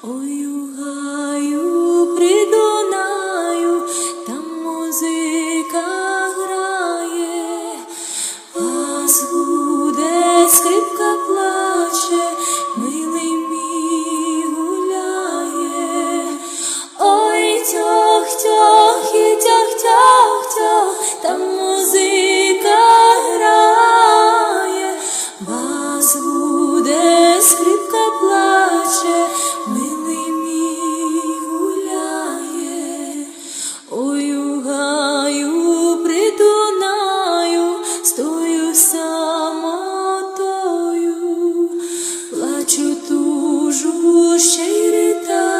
Ой, гаю при там музика грає, а згуде скрипка плаче, милий мій гуляє. Ой, тьох, тьох, і тьох, тьох, тьох, там музика грає, бас буде, скрипка плаче, şehirden